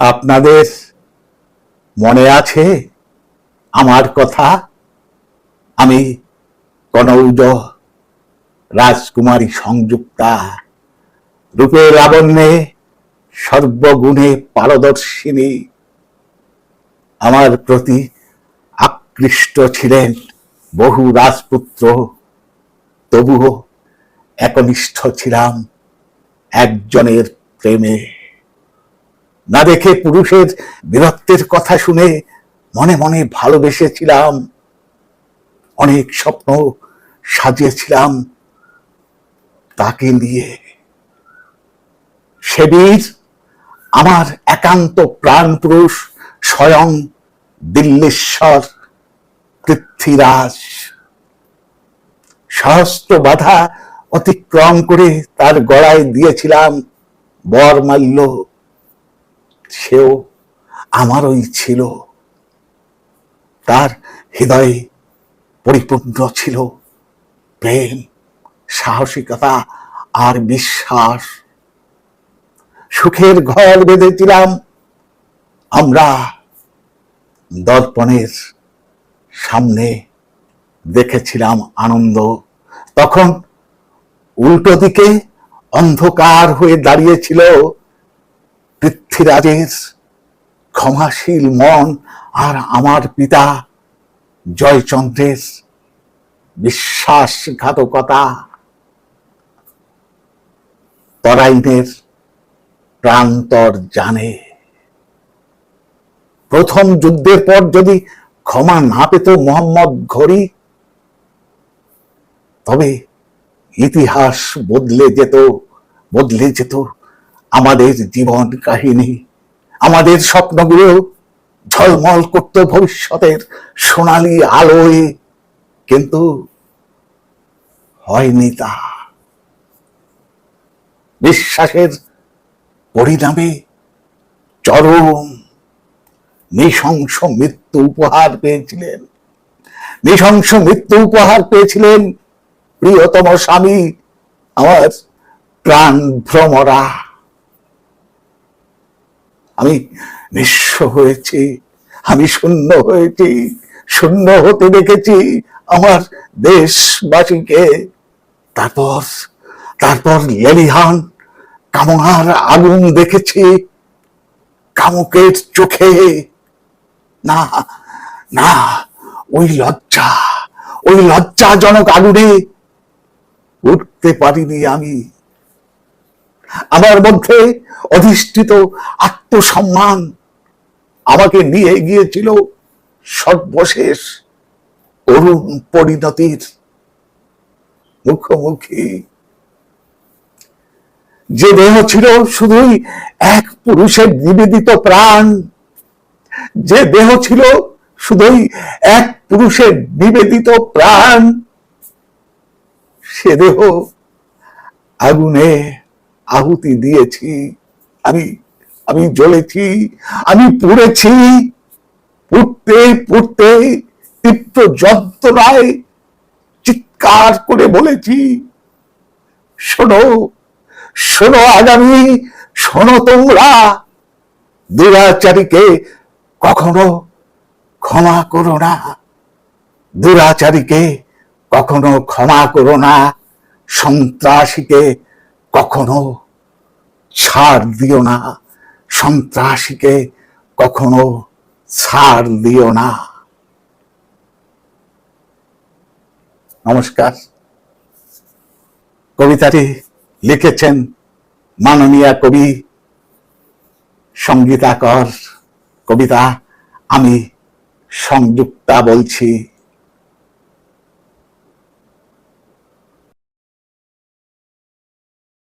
আপনাদের মনে আছে আমার কথা? আমি কনৌজ রাজকুমারী সংযুক্তা, রূপে লাবণ্যে সর্বগুণে পারদর্শিনী। আমার প্রতি আকৃষ্ট ছিলেন বহু রাজপুত্র, তবুও একনিষ্ঠ ছিলাম একজনের প্রেমে। না দেখে পুরুষের বীরত্বের কথা শুনে মনে মনে ভালোবেসেছিলাম। অনেক স্বপ্ন সাজিয়েছিলাম। তাকে নিয়ে সে বীর, আমার একান্ত প্রাণ পুরুষ স্বয়ং দিল্লেশ্বর পৃথ্বীরাজ। সহস্র বাধা অতিক্রম করে তার গড়ায় দিয়েছিলাম বরমাল্য সেও আমারই ছিল। তার হৃদয়ে পরিপূর্ণ ছিল প্রেম, সাহসিকতা আর বিশ্বাস। সুখের ঘর বেঁধেছিলাম আমরা দর্পণের সামনে দেখেছিলাম আনন্দ। তখন উল্টো দিকে অন্ধকার হয়ে দাঁড়িয়েছিল পৃথ্বীরাজের ক্ষমাশীল মন আর আমার পিতা জয়চন্দ্রের বিশ্বাসঘাতকতা। তরাইনের প্রান্তর জানে। প্রথম যুদ্ধের পর যদি ক্ষমা না পেত মোহাম্মদ ঘড়ি, তবে ইতিহাস বদলে যেত বদলে যেত। আমাদের জীবন কাহিনী, আমাদের স্বপ্নগুলো ঝলমল করত ভবিষ্যতের সোনালী আলোয়, কিন্তু হয়নি তা। বিশ্বাসের পরিণামে চরম নৃশংস মৃত্যু উপহার পেয়েছিলেন। নৃশংস মৃত্যু উপহার পেয়েছিলেন প্রিয়তম স্বামী, আমার প্রাণ ভ্রমরা। আমি নিঃস্ব হয়েছি, আমি শূন্য হয়েছি, শূন্য হতে দেখেছি আমার দেশবাসীকে। তারপর তারপর লেলিহান কামনার আগুন দেখেছি, কামুকের চোখে। না না, ওই লজ্জা, ওই লজ্জাজনক আগুনে উঠতে পারিনি আমি। আমার মধ্যে অধিষ্ঠিত আত্মসম্মান আমাকে নিয়ে গিয়েছিল সর্বশেষ করুণ পরিণতির মুখোমুখি। যে দেহ ছিল শুধুই এক পুরুষের নিবেদিত প্রাণ, যে দেহ ছিল শুধুই এক পুরুষের নিবেদিত প্রাণ, সে দেহ আগুনে আহুতি দিয়েছি আমি। আমি জ্বলেছি, আমি পুড়েছি। পুড়তে পুড়তে তীব্র যন্ত্রণায় চিৎকার করে বলেছি, শোনো শোনো আগামী, শোনো তোমরা। দুরাচারীকে কখনো ক্ষমা করো না। দুরাচারীকে কখনো ক্ষমা করো না। সন্ত্রাসীকে কখনো ছাড় দিও না। সন্ত্রাসীকে কখনো ছাড় দিও না। নমস্কার। কবিতাটি লিখেছেন মাননীয় কবি সঙ্গীতাকর কবিতা, আমি সংযুক্তা বলছি।